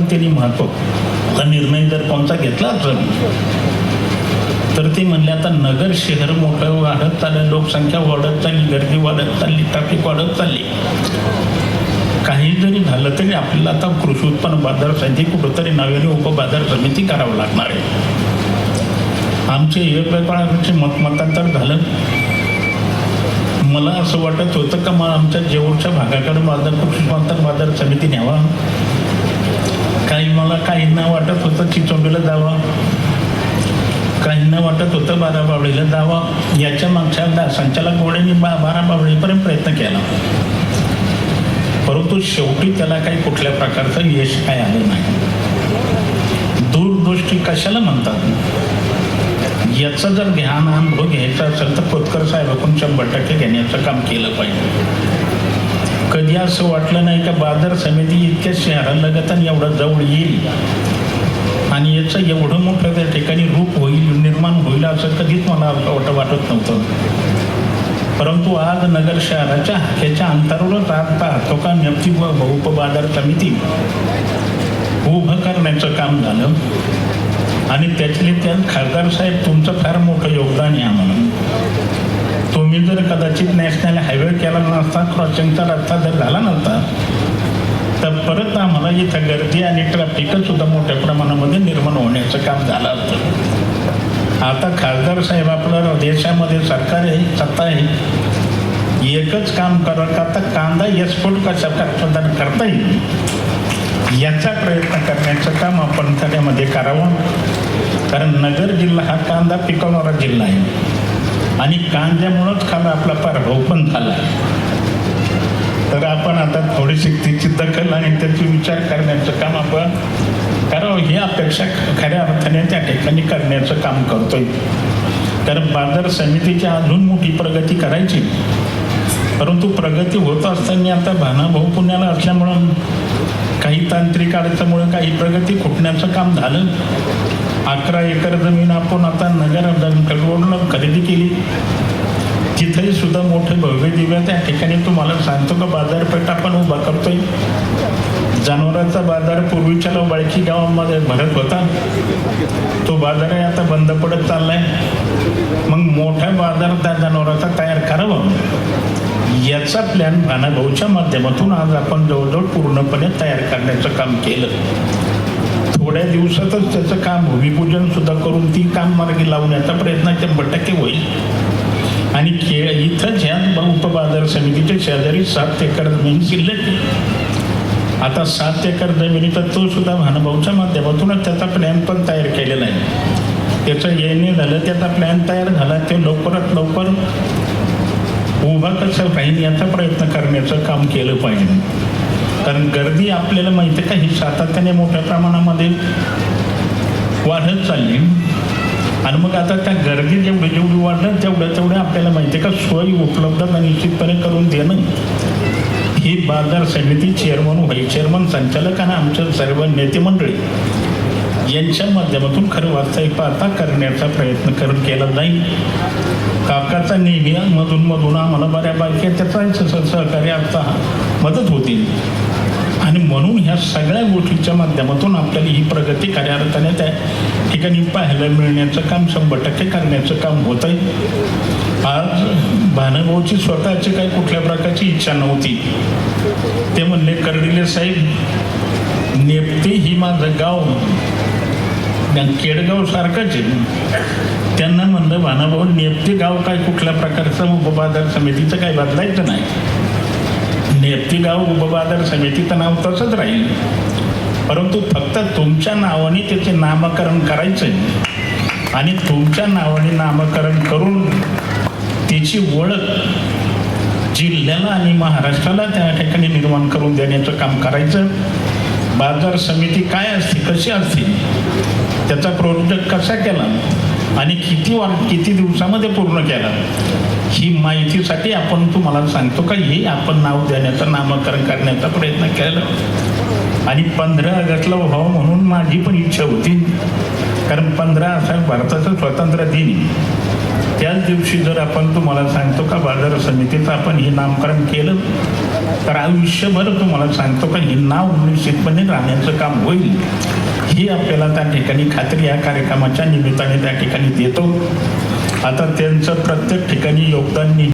त्यांनी महत्त्व हा निर्णय जर कोणता घेतला तर. ते म्हणले आता नगर शहर मोठं वाढत चाललं लोकसंख्या वाढत चालली गर्दी वाढत चालली ट्रॅफिक वाढत चालली. काही जरी झालं तरी आपल्याला आता कृषी उत्पन्न बाजार समिती कुठंतरी नव्याने उपबाजार समिती करावं लागणार आहे. आमचे एकमेकांचे मतमतांतर झालं. मला असं वाटत होतं का मग आमच्या जेवढच्या भागाकडे बाजार कृषी उत्पन्न बाजार समिती न्यावा. काहींना वाटत होतं चिचोंडीला जावा काहींना वाटत होतं बारा बावळीला जावा याच्या मागच्या दा- संचालक गोडेंनी बा बारा बावळीपर्यंत प्रयत्न केला. परंतु शेवटी त्याला काही कुठल्या प्रकारचं यश काय आलं नाही. दूरदृष्टी कशाला म्हणतात? याचा जर ध्यान अनुभव घ्यायचा असेल तर खोतकर साहेबांकडून शंभर टक्के घेण्याचं काम केलं पाहिजे. कधी असं वाटलं नाही का बाजार समिती इतक्या शहरालगत आणि एवढं जवळ येईल? आणि याचं एवढं मोठं त्या ठिकाणी रूप होईल निर्माण होईल असं कधीच मला असं वाटत वाटत नव्हतं. परंतु आज नगर शहराच्या ह्याच्या अंतरावरच आज पाहतो का नेमकी व उपबाजार समिती उभं करण्याचं काम झालं. आणि त्यातले त्यात खासदार साहेब तुमचं फार मोठं योगदान आहे आम्हाला. तुम्ही जर कदाचित नॅशनल हायवे केला नसता क्रॉसिंगचा रस्ता जर झाला नसता तर परत आम्हाला इथं गर्दी आणि ट्रॅफिकच सुद्धा मोठ्या प्रमाणामध्ये निर्माण होण्याचं काम झालं असतं. आता खासदार साहेब आपल्या देशामध्ये सरकार आहे सत्ता आहे. एकच काम करत का आता कांदा एक्सपोर्ट कशा प्रदान करता येईल याचा प्रयत्न करण्याचं काम आपण त्याच्यामध्ये करावं. कारण नगर जिल्हा हा कांदा पिकवणारा जिल्हा आहे. आणि कांद्यामुळंच खाला आपला पराभव पण झाला. तर आपण आता थोडीशी तिची दखल आणि त्याची विचार करण्याचं काम आपण करावं. ही अपेक्षा खऱ्या अर्थाने त्या ठिकाणी करण्याचं काम करतोय. कारण बाजार समितीची अजून मोठी प्रगती करायची. परंतु प्रगती होत असताना आता भानाभाऊ पुण्याला असल्यामुळं काही तांत्रिक अडचणमुळे काही प्रगती फुटण्याचं काम झालं. अकरा एकर जमीन आपण आता नगर रोडनं खरेदी केली. तिथेही सुद्धा मोठे भव्य दिव्य त्या ठिकाणी तुम्हाला सांगतो का बाजारपेठ आपण उभा करतोय. जनावरांचा बाजार पूर्वीच्या बाळकी गावामध्ये भरत होता. तो बाजारही आता बंद पडत चाललाय. मग मोठा बाजार त्या जनावरांचा तयार करावा. याचा प्लॅन भानाभाऊच्या माध्यमातून आज आपण जवळजवळ पूर्णपणे तयार करण्याचं काम केलं. थोड्या दिवसातच त्याचं काम भूमिपूजन सुद्धा करून ती काम मार्गी लावण्याचा प्रयत्न शंभर टक्के होईल. आणि खेळ इथंच ह्या उपबाजार समितीच्या शेजारी सात एकर जमीन शिल्लक आता सात एकर जमिनीचा तो सुद्धा भानुभाऊच्या माध्यमातूनच त्याचा प्लॅन पण तयार केलेला आहे. त्याचं येणे झालं त्याचा प्लॅन तयार झाला ते लवकरात लवकर उभा कसं राहील याचा प्रयत्न करण्याचं काम केलं पाहिजे. कारण गर्दी आपल्याला माहिती आहे का ही सातत्याने मोठ्या प्रमाणामध्ये वाढत चालली. आणि मग आता त्या गर्दी जेवढी जेवढी वाढत तेवढं तेवढं आपल्याला माहिती आहे का सोयी उपलब्ध निश्चितपणे करून देणं ही बाजार समिती चेअरमन व्हाईस चेअरमन संचालक आणि आमच्या सर्व नेते मंडळी. यांच्या माध्यमातून खरं वास्तविक पाहता करण्याचा प्रयत्न कर केला जाईल. काकाचा नेहमी मधून मधून आम्हाला बऱ्यापैकी त्याचा सह- सहकार्य आता मदत होतील आणि म्हणून ह्या सगळ्या गोष्टीच्या माध्यमातून आपल्याला ही प्रगती खऱ्या अर्थाने त्या ठिकाणी पाहायला मिळण्याचं काम शंभर टक्के करण्याचं काम होत आहे. आज भानुभाऊची स्वतःची काही कुठल्या प्रकारची इच्छा नव्हती. ते म्हणले कर्डिले साहेब नेपते ही माझं गाव. कारण केडगाव सारखंच आहे. त्यांना म्हणलं भानाभाऊ नेपते गाव काय कुठल्या प्रकारचं उपबाजार समितीचं काही बदलायचं नाही. नेपते गाव उपबाजार समितीचं नाव तसंच राहील. परंतु फक्त तुमच्या नावाने त्याचे नामकरण करायचं आणि तुमच्या नावाने नामकरण करून त्याची ओळख जिल्ह्याला आणि महाराष्ट्राला त्या ठिकाणी निर्माण करून देण्याचं काम करायचं. बाजार समिती काय असते कशी असते? त्याचा प्रोजेक्ट कसा केला? आणि किती वा किती दिवसामध्ये पूर्ण केला? ही माहितीसाठी आपण तुम्हाला सांगतो का हे आपण नाव देण्याचं नामकरण करण्याचा प्रयत्न केला. आणि पंधरा ऑगस्टला व्हावं म्हणून माझी पण इच्छा होती. कारण पंधरा असा भारताचा स्वातंत्र्य दिन त्याच दिवशी जर आपण तुम्हाला सांगतो का बाजार समितीचं आपण हे नामकरण केलं तर आयुष्यभर तुम्हाला सांगतो का हे नाव निश्चितपणे राहण्याचं काम होईल. ही आपल्याला त्या ठिकाणी खात्री या कार्यक्रमाच्या निमित्ताने त्या ठिकाणी देतो. आता त्यांचं प्रत्येक ठिकाणी योगदान